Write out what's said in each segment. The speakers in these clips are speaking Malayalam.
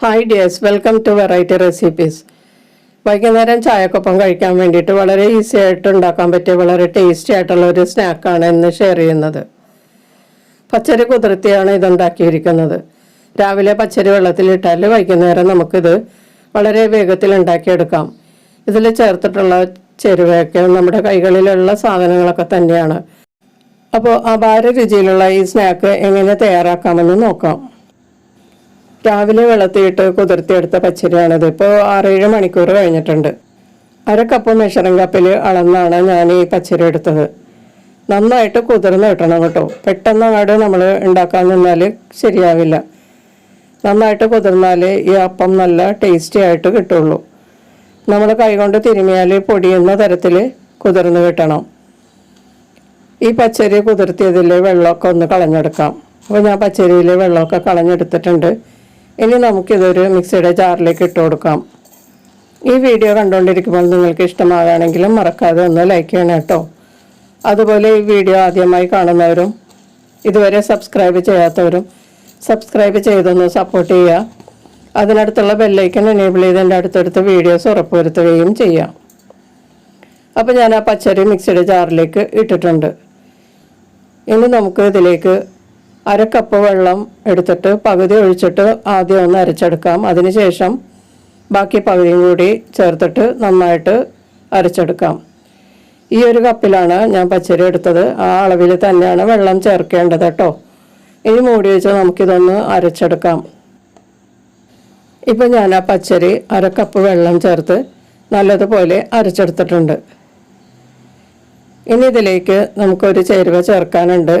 Hi dears welcome to variety recipes വൈകുന്നേരം ചായക്കൊപ്പം കഴിക്കാൻ വേണ്ടിയിട്ട് വളരെ ഈസി ആയിട്ട് ഉണ്ടാക്കാൻ പറ്റിയ വളരെ ടേസ്റ്റി ആയിട്ടുള്ള ഒരു സ്നാക്കാണ് ഇന്ന് ഷെയർ ചെയ്യുന്നത്. പച്ചരി കുതിർത്തിയാണ് ഇതുണ്ടാക്കിയിരിക്കുന്നത്. രാവിലെ പച്ചരി വെള്ളത്തിലിട്ടാൽ വൈകുന്നേരം നമുക്കിത് വളരെ വേഗത്തിൽ ഉണ്ടാക്കിയെടുക്കാം. ഇതിൽ ചേർത്തിട്ടുള്ള ചേരുവയൊക്കെ നമ്മുടെ കൈകളിലുള്ള സാധനങ്ങളൊക്കെ തന്നെയാണ്. അപ്പോൾ അപാര രുചിയിലുള്ള ഈ സ്നാക്ക് എങ്ങനെ തയ്യാറാക്കാമെന്ന് നോക്കാം. രാവിലെ വെള്ളത്തിയിട്ട് കുതിർത്തിയെടുത്ത പച്ചരിയാണിത്. ഇപ്പോൾ ആറേഴ് മണിക്കൂർ കഴിഞ്ഞിട്ടുണ്ട്. അര കപ്പ് മെഷറിംഗ് കപ്പിൽ അളന്നാണ് ഞാൻ ഈ പച്ചരി എടുത്തത്. നന്നായിട്ട് കുതിർന്ന് കിട്ടണം കേട്ടോ. പെട്ടെന്ന് അങ്ങോട്ട് നമ്മൾ ഉണ്ടാക്കാൻ നിന്നാൽ ശരിയാവില്ല. നന്നായിട്ട് കുതിർന്നാൽ ഈ അപ്പം നല്ല ടേസ്റ്റി ആയിട്ട് കിട്ടുള്ളൂ. നമ്മൾ കൈകൊണ്ട് തിരുമിയാൽ പൊടിയുന്ന തരത്തിൽ കുതിർന്ന് കിട്ടണം. ഈ പച്ചരി കുതിർത്തിയതിൽ വെള്ളമൊക്കെ ഒന്ന് കളഞ്ഞെടുക്കാം. അപ്പോൾ ഞാൻ പച്ചരിയിൽ വെള്ളമൊക്കെ കളഞ്ഞെടുത്തിട്ടുണ്ട്. ഇനി നമുക്കിതൊരു മിക്സിയുടെ ജാറിലേക്ക് ഇട്ട് കൊടുക്കാം. ഈ വീഡിയോ കണ്ടുകൊണ്ടിരിക്കുമ്പോൾ നിങ്ങൾക്ക് ഇഷ്ടമാകുകയാണെങ്കിലും മറക്കാതെ ഒന്ന് ലൈക്ക് ചെയ്യണം കേട്ടോ. അതുപോലെ ഈ വീഡിയോ ആദ്യമായി കാണുന്നവരും ഇതുവരെ സബ്സ്ക്രൈബ് ചെയ്യാത്തവരും സബ്സ്ക്രൈബ് ചെയ്തൊന്ന് സപ്പോർട്ട് ചെയ്യുക. അതിനടുത്തുള്ള ബെല്ലൈക്കൺ എനേബിൾ ചെയ്ത് എന്റെ അടുത്തടുത്ത വീഡിയോസ് ഉറപ്പുവരുത്തുകയും ചെയ്യാം. അപ്പോൾ ഞാൻ ആ പച്ചരി മിക്സിയുടെ ജാറിലേക്ക് ഇട്ടിട്ടുണ്ട്. ഇനി നമുക്ക് ഇതിലേക്ക് അര കപ്പ് വെള്ളം എടുത്തിട്ട് പകുതി ഒഴിച്ചിട്ട് ആദ്യം ഒന്ന് അരച്ചെടുക്കാം. അതിനുശേഷം ബാക്കി പകുതിയും കൂടി ചേർത്തിട്ട് നന്നായിട്ട് അരച്ചെടുക്കാം. ഈ ഒരു കപ്പിലാണ് ഞാൻ പച്ചരി എടുത്തത്. ആ അളവിൽ തന്നെയാണ് വെള്ളം ചേർക്കേണ്ടത് കേട്ടോ. ഇനി മൂടി വെച്ച് നമുക്കിതൊന്ന് അരച്ചെടുക്കാം. ഇപ്പം ഞാൻ ആ പച്ചരി അര കപ്പ് വെള്ളം ചേർത്ത് നല്ലതുപോലെ അരച്ചെടുത്തിട്ടുണ്ട്. ഇനി ഇതിലേക്ക് നമുക്കൊരു ചേരുവ ചേർക്കാനുണ്ട്.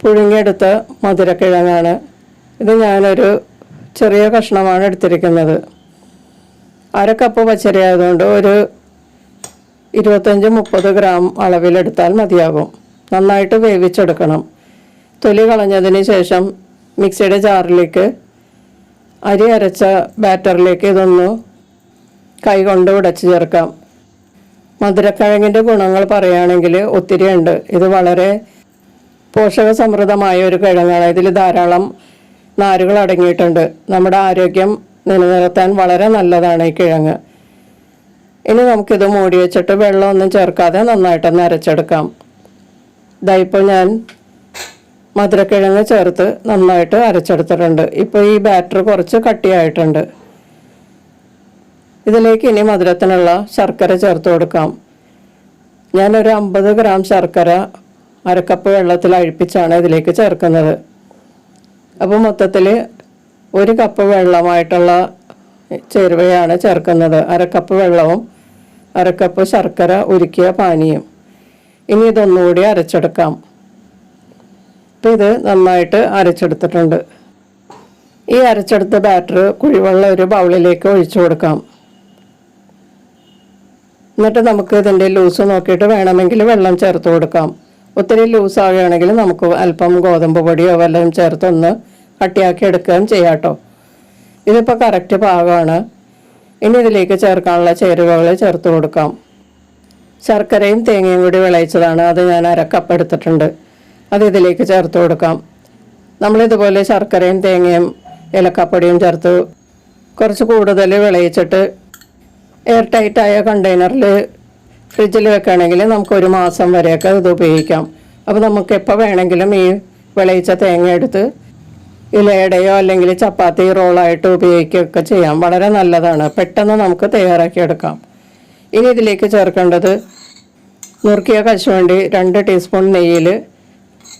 പുഴുങ്ങിയെടുത്ത മധുരക്കിഴങ്ങാണ്. ഇത് ഞാനൊരു ചെറിയ കഷ്ണമാണ് എടുത്തിരിക്കുന്നത്. അര കപ്പ് പച്ചരി ആയതുകൊണ്ട് ഒരു ഇരുപത്തഞ്ച് മുപ്പത് ഗ്രാം അളവിലെടുത്താൽ മതിയാകും. നന്നായിട്ട് വേവിച്ചെടുക്കണം. തൊലി കളഞ്ഞതിന് ശേഷം മിക്സിയുടെ ജാറിലേക്ക് അരി അരച്ച ബാറ്ററിലേക്ക് ഇതൊന്ന് കൈകൊണ്ട് ഉടച്ചു ചേർക്കാം. മധുരക്കിഴങ്ങിന്റെ ഗുണങ്ങൾ പറയുകയാണെങ്കിൽ ഒത്തിരിയുണ്ട്. ഇത് വളരെ പോഷക സമൃദ്ധമായ ഒരു കിഴങ്ങാണ് ഇതിൽ ധാരാളം നാരുകൾ അടങ്ങിയിട്ടുണ്ട്. നമ്മുടെ ആരോഗ്യം നിലനിർത്താൻ വളരെ നല്ലതാണ് ഈ കിഴങ്ങ്. ഇനി നമുക്കിത് മൂടി വെച്ചിട്ട് വെള്ളമൊന്നും ചേർക്കാതെ നന്നായിട്ട് അരച്ചെടുക്കാം. ഇതായിപ്പോൾ ഞാൻ മധുരക്കിഴങ്ങ് ചേർത്ത് നന്നായിട്ട് അരച്ചെടുത്തിട്ടുണ്ട്. ഇപ്പോൾ ഈ ബാറ്റർ കുറച്ച് കട്ടിയായിട്ടുണ്ട്. ഇതിലേക്ക് ഇനി മധുരത്തിനുള്ള ശർക്കര ചേർത്ത് കൊടുക്കാം. ഞാനൊരു അമ്പത് ഗ്രാം ശർക്കര അരക്കപ്പ് വെള്ളത്തിൽ അഴിപ്പിച്ചാണ് ഇതിലേക്ക് ചേർക്കുന്നത്. അപ്പോൾ മൊത്തത്തിൽ ഒരു കപ്പ് വെള്ളമായിട്ടുള്ള ചേരുവയാണ് ചേർക്കുന്നത്. അരക്കപ്പ് വെള്ളവും അരക്കപ്പ് ശർക്കര ഉരുക്കിയ പാനീയം. ഇനി ഇതൊന്നുകൂടി അരച്ചെടുക്കാം. അപ്പോൾ ഇത് നന്നായിട്ട് അരച്ചെടുത്തിട്ടുണ്ട്. ഈ അരച്ചെടുത്ത ബാറ്റർ കുഴിവെള്ളം ഒരു ബൗളിലേക്ക് ഒഴിച്ചു കൊടുക്കാം. എന്നിട്ട് നമുക്ക് ഇതിന്റെ ലൂസ് നോക്കിയിട്ട് വേണമെങ്കിൽ വെള്ളം ചേർത്ത് കൊടുക്കാം. ഒത്തിരി ലൂസ് ആവുകയാണെങ്കിൽ നമുക്ക് അല്പം ഗോതമ്പ് പൊടിയോ വല്ലതും ചേർത്തൊന്ന് കട്ടിയാക്കി എടുക്കുകയും ചെയ്യാം കേട്ടോ ഇതിപ്പോൾ കറക്റ്റ് പാകമാണ്. ഇനി ഇതിലേക്ക് ചേർക്കാനുള്ള ചേരുവകൾ ചേർത്ത് കൊടുക്കാം. ശർക്കരയും തേങ്ങയും കൂടി വിളയിച്ചതാണ്. അത് ഞാൻ അരക്കപ്പ് എടുത്തിട്ടുണ്ട്. അത് ഇതിലേക്ക് ചേർത്ത് കൊടുക്കാം. നമ്മളിതുപോലെ ശർക്കരയും തേങ്ങയും ഏലക്കപ്പൊടിയും ചേർത്ത് കുറച്ച് കൂടുതൽ വിളയിച്ചിട്ട് എയർ ടൈറ്റായ കണ്ടെയ്നറിൽ ഫ്രിഡ്ജിൽ വെക്കുകയാണെങ്കിൽ നമുക്ക് ഒരു മാസം വരെയൊക്കെ ഇത് ഉപയോഗിക്കാം. അപ്പോൾ നമുക്ക് എപ്പോൾ വേണമെങ്കിലും ഈ വിളയിച്ച തേങ്ങ എടുത്ത് ഇലയുടെയോ അല്ലെങ്കിൽ ചപ്പാത്തി റോളായിട്ട് ഉപയോഗിക്കുകയൊക്കെ ചെയ്യാം. വളരെ നല്ലതാണ്. പെട്ടെന്ന് നമുക്ക് തയ്യാറാക്കിയെടുക്കാം ഇനി ഇതിലേക്ക് ചേർക്കേണ്ടത് നുറുക്കിയ കശുവണ്ടി രണ്ട് ടീസ്പൂൺ നെയ്യിൽ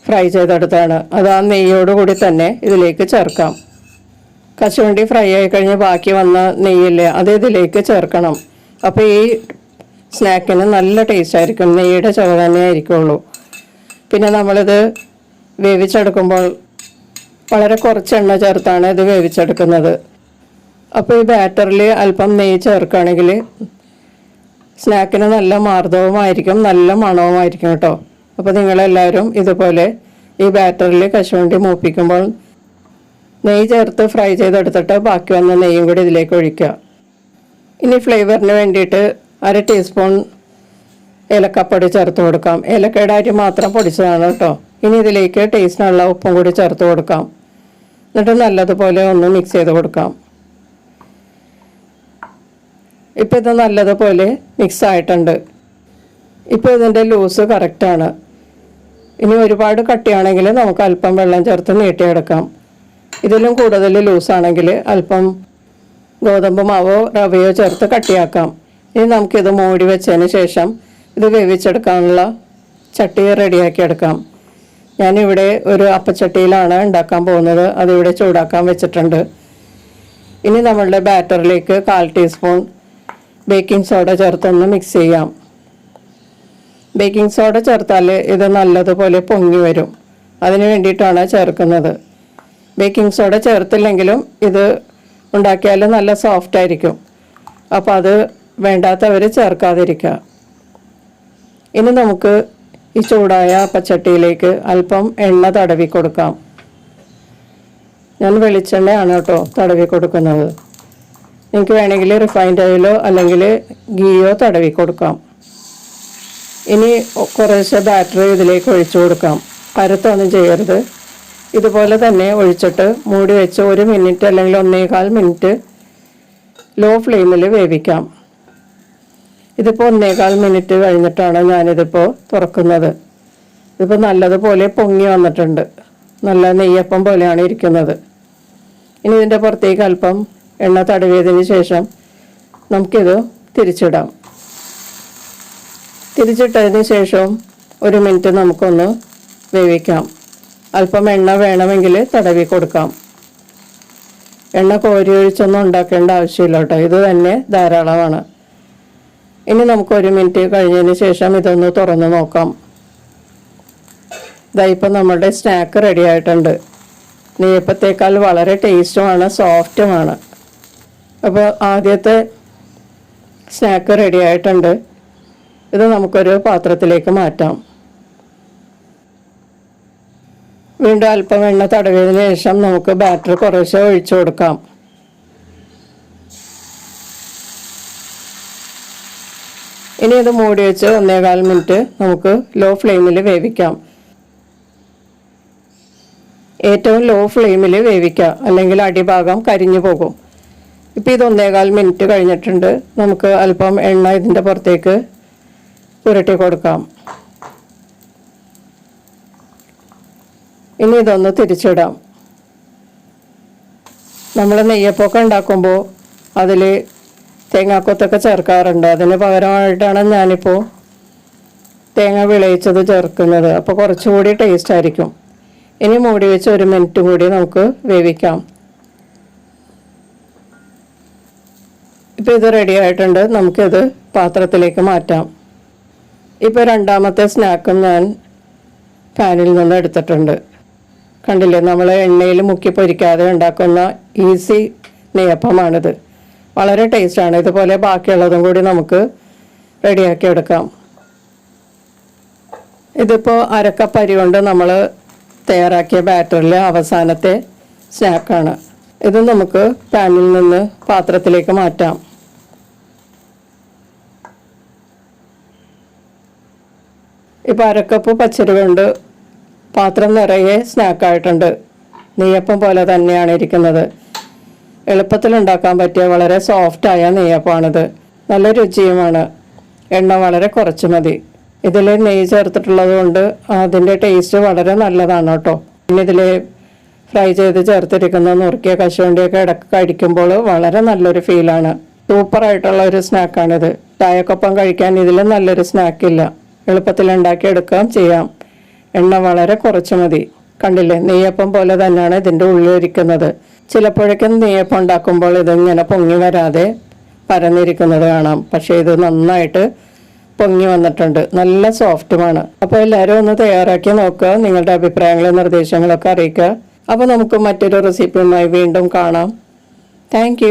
ഫ്രൈ ചെയ്തെടുത്താണ്. അത് ആ നെയ്യോട് കൂടി തന്നെ ഇതിലേക്ക് ചേർക്കാം. കശുവണ്ടി ഫ്രൈ ആയി കഴിഞ്ഞ് ബാക്കി വന്ന നെയ്യില്ലേ അത് ഇതിലേക്ക് ചേർക്കണം. അപ്പോൾ ഈ സ്നാക്കിന് നല്ല ടേസ്റ്റ് ആയിരിക്കും. നെയ്യുടെ ചുവ തന്നെ ആയിരിക്കുള്ളൂ. പിന്നെ നമ്മളിത് വേവിച്ചെടുക്കുമ്പോൾ വളരെ കുറച്ച് എണ്ണ ചേർത്താണ് ഇത് വേവിച്ചെടുക്കുന്നത്. അപ്പോൾ ഈ ബാറ്ററിൽ അല്പം നെയ്യ് ചേർക്കുകയാണെങ്കിൽ സ്നാക്കിന് നല്ല മാർദ്ദവുമായിരിക്കും നല്ല മണവുമായിരിക്കും കേട്ടോ. അപ്പോൾ നിങ്ങളെല്ലാവരും ഇതുപോലെ ഈ ബാറ്ററിൽ കശുവണ്ടി മൂപ്പിക്കുമ്പോൾ നെയ്യ് ചേർത്ത് ഫ്രൈ ചെയ്തെടുത്തിട്ട് ബാക്കി വന്ന നെയ്യും കൂടി ഇതിലേക്ക് ഒഴിക്കുക. ഇനി ഫ്ലേവറിന് വേണ്ടിയിട്ട് അര ടീസ്പൂൺ ഏലക്കപ്പൊടി ചേർത്ത് കൊടുക്കാം. ഏലക്കയുടെ അരി മാത്രം പൊടിച്ചതാണ് കേട്ടോ. ഇനി ഇതിലേക്ക് ടേസ്റ്റിനുള്ള ഉപ്പും കൂടി ചേർത്ത് കൊടുക്കാം. എന്നിട്ട് നല്ലതുപോലെ ഒന്ന് മിക്സ് ചെയ്ത് കൊടുക്കാം. ഇപ്പം ഇത് നല്ലതുപോലെ മിക്സ് ആയിട്ടുണ്ട്. ഇപ്പോൾ ഇതിന്റെ ലൂസ് കറക്റ്റാണ് ഇനി ഒരുപാട് കട്ടിയാണെങ്കിൽ നമുക്ക് അല്പം വെള്ളം ചേർത്ത് നീട്ടിയെടുക്കാം. ഇതിലും കൂടുതൽ ലൂസാണെങ്കിൽ അല്പം ഗോതമ്പ് മാവോ റവയോ ചേർത്ത് കട്ടിയാക്കാം. ഇനി നമുക്കിത് മൂടി വെച്ചതിന് ശേഷം ഇത് വേവിച്ചെടുക്കാനുള്ള ചട്ടി റെഡിയാക്കി എടുക്കാം. ഞാനിവിടെ ഒരു അപ്പച്ചട്ടിയിലാണ് ഉണ്ടാക്കാൻ പോകുന്നത്. അതിവിടെ ചൂടാക്കാൻ വെച്ചിട്ടുണ്ട്. ഇനി നമ്മളുടെ ബാറ്ററിലേക്ക് കാൽ ടീസ്പൂൺ ബേക്കിംഗ് സോഡ ചേർത്തൊന്ന് മിക്സ് ചെയ്യാം. ബേക്കിംഗ് സോഡ ചേർത്താൽ ഇത് നല്ലതുപോലെ പൊങ്ങി വരും. അതിന് വേണ്ടിയിട്ടാണ് ചേർക്കുന്നത്. ബേക്കിംഗ് സോഡ ചേർത്തില്ലെങ്കിലും ഇത് ഉണ്ടാക്കിയാൽ നല്ല സോഫ്റ്റ് ആയിരിക്കും അപ്പോൾ അത് വേണ്ടാത്തവർ ചേർക്കാതിരിക്കുക. ഇനി നമുക്ക് ഈ ചൂടായ പച്ചട്ടിയിലേക്ക് അല്പം എണ്ണ തടവി കൊടുക്കാം. ഞാൻ വെളിച്ചെണ്ണയാണ് കേട്ടോ തടവി കൊടുക്കുന്നത്. നിങ്ങൾക്ക് വേണമെങ്കിൽ റിഫൈൻഡ് ഓയിലോ അല്ലെങ്കിൽ ഗീയോ തടവി കൊടുക്കാം. ഇനി കുറേശ്ശെ ബാറ്ററി ഇതിലേക്ക് ഒഴിച്ചു കൊടുക്കാം. പരത്തൊന്നും ചെയ്യരുത്. ഇതുപോലെ തന്നെ ഒഴിച്ചിട്ട് മൂടി വെച്ച് ഒരു മിനിറ്റ് അല്ലെങ്കിൽ ഒന്നേകാൽ മിനിറ്റ് ലോ ഫ്ലെയിമിൽ വേവിക്കാം. ഇതിപ്പോൾ ഒന്നേകാൽ മിനിറ്റ് കഴിഞ്ഞിട്ടാണ് ഞാനിതിപ്പോൾ തുറക്കുന്നത്. ഇതിപ്പോൾ നല്ലതുപോലെ പൊങ്ങി വന്നിട്ടുണ്ട്. നല്ല നെയ്യപ്പം പോലെയാണ് ഇരിക്കുന്നത്. ഇനി ഇതിന്റെ പുറത്തേക്ക് അല്പം എണ്ണ തടവിയതിന് ശേഷം നമുക്കിത് തിരിച്ചിടാം. തിരിച്ചിട്ടതിന് ശേഷം ഒരു മിനിറ്റ് നമുക്കൊന്ന് വേവിക്കാം. അല്പം എണ്ണ വേണമെങ്കിൽ തടവി കൊടുക്കാം. എണ്ണ കോരി ഒഴിച്ചൊന്നും ഉണ്ടാക്കേണ്ട ആവശ്യമില്ല കേട്ടോ. ഇത് തന്നെ ധാരാളമാണ്. ഇനി നമുക്ക് ഒരു മിനിറ്റ് കഴിഞ്ഞതിന് ശേഷം ഇതൊന്ന് തുറന്ന് നോക്കാം. ഇതാ ഇപ്പം നമ്മുടെ സ്നാക്ക് റെഡി ആയിട്ടുണ്ട്. നെയ്യപ്പത്തേക്കാൾ വളരെ ടേസ്റ്റുമാണ് സോഫ്റ്റുമാണ് അപ്പോൾ ആദ്യത്തെ സ്നാക്ക് റെഡി ആയിട്ടുണ്ട്. ഇത് നമുക്കൊരു പാത്രത്തിലേക്ക് മാറ്റാം. വീണ്ടും അല്പം എണ്ണ തടവിയതിന് ശേഷം നമുക്ക് ബാറ്റർ കുറേശ്ശെ ഒഴിച്ചു കൊടുക്കാം. ഇനി അത് മൂടി വെച്ച് ഒന്നേകാൽ മിനിറ്റ് നമുക്ക് ലോ ഫ്ലെയിമിൽ വേവിക്കാം. ഏറ്റവും ലോ ഫ്ലെയിമിൽ വേവിക്കുക. അല്ലെങ്കിൽ അടിഭാഗം കരിഞ്ഞു പോകും. ഇപ്പം ഇത് ഒന്നേകാൽ മിനിറ്റ് കഴിഞ്ഞിട്ടുണ്ട്. നമുക്ക് അല്പം എണ്ണ ഇതിന്റെ പുറത്തേക്ക് പുരട്ടി കൊടുക്കാം. ഇനി ഇതൊന്ന് തിരിച്ചിടാം. നമ്മൾ നെയ്യപ്പൊക്കെ ഉണ്ടാക്കുമ്പോൾ അതിൽ തേങ്ങാക്കൊത്തൊക്കെ ചേർക്കാറുണ്ട്. അതിന് പകരമായിട്ടാണ് ഞാനിപ്പോൾ തേങ്ങ വിളയിച്ചത് ചേർക്കുന്നത്. അപ്പോൾ കുറച്ചുകൂടി ടേസ്റ്റ് ആയിരിക്കും. ഇനി മൂടി വെച്ച് ഒരു മിനിറ്റ് കൂടി നമുക്ക് വേവിക്കാം. ഇപ്പോൾ ഇത് റെഡി ആയിട്ടുണ്ട്. നമുക്കിത് പാത്രത്തിലേക്ക് മാറ്റാം. ഇപ്പോൾ രണ്ടാമത്തെ സ്നാക്കും ഞാൻ പാനിൽ നിന്ന് എടുത്തിട്ടുണ്ട്. കണ്ടില്ലേ? നമ്മൾ എണ്ണയിൽ മുക്കി പൊരിക്കാതെ ഉണ്ടാക്കുന്ന ഈസി നെയ്യപ്പമാണിത്. വളരെ ടേസ്റ്റാണ്. ഇതുപോലെ ബാക്കിയുള്ളതും കൂടി നമുക്ക് റെഡിയാക്കി എടുക്കാം. ഇതിപ്പോൾ അരക്കപ്പരി അരി കൊണ്ട് നമ്മൾ തയ്യാറാക്കിയ ബാറ്ററിലെ അവസാനത്തെ സ്നാക്കാണ്. ഇത് നമുക്ക് പാനിൽ നിന്ന് പാത്രത്തിലേക്ക് മാറ്റാം. ഇപ്പോൾ അരക്കപ്പ് പച്ചരി കൊണ്ട് പാത്രം നിറയെ സ്നാക്കായിട്ടുണ്ട്. നെയ്യപ്പം പോലെ തന്നെയാണ് ഇരിക്കുന്നത്. എളുപ്പത്തിൽ ഉണ്ടാക്കാൻ പറ്റിയ വളരെ സോഫ്റ്റായ നെയ്യപ്പമാണിത്. നല്ല രുചിയുമാണ്. എണ്ണ വളരെ കുറച്ച് മതി. ഇതിൽ നെയ്യ് ചേർത്തിട്ടുള്ളത് കൊണ്ട് അതിന്റെ ടേസ്റ്റ് വളരെ നല്ലതാണ് കേട്ടോ. പിന്നെ ഇതിൽ ഫ്രൈ ചെയ്ത് ചേർത്തിരിക്കുന്ന നുറുക്കിയ കശുവണ്ടിയൊക്കെ ഇടയ്ക്ക് കഴിക്കുമ്പോൾ വളരെ നല്ലൊരു ഫീലാണ് സൂപ്പറായിട്ടുള്ള ഒരു സ്നാക്കാണിത് ചായക്കൊപ്പം കഴിക്കാൻ ഇതിൽ നല്ലൊരു സ്നാക്കില്ല എളുപ്പത്തിൽ ഉണ്ടാക്കിയെടുക്കാം ചെയ്യാം. എണ്ണ വളരെ കുറച്ച് മതി. കണ്ടില്ലേ? നെയ്യപ്പം പോലെ തന്നെയാണ് ഇതിന്റെ ഉള്ളിലിരിക്കുന്നത്. ചിലപ്പോഴേക്കും നെയ്യപ്പം ഉണ്ടാക്കുമ്പോൾ ഇതിങ്ങനെ പൊങ്ങി വരാതെ പരന്നിരിക്കുന്നത് കാണാം. പക്ഷെ ഇത് നന്നായിട്ട് പൊങ്ങി വന്നിട്ടുണ്ട്. നല്ല സോഫ്റ്റുമാണ്. അപ്പോൾ എല്ലാവരും ഒന്ന് തയ്യാറാക്കി നോക്കുക. നിങ്ങളുടെ അഭിപ്രായങ്ങളും നിർദ്ദേശങ്ങളൊക്കെ അറിയിക്കുക. അപ്പോൾ നമുക്ക് മറ്റൊരു റെസിപ്പിയുമായി വീണ്ടും കാണാം. താങ്ക്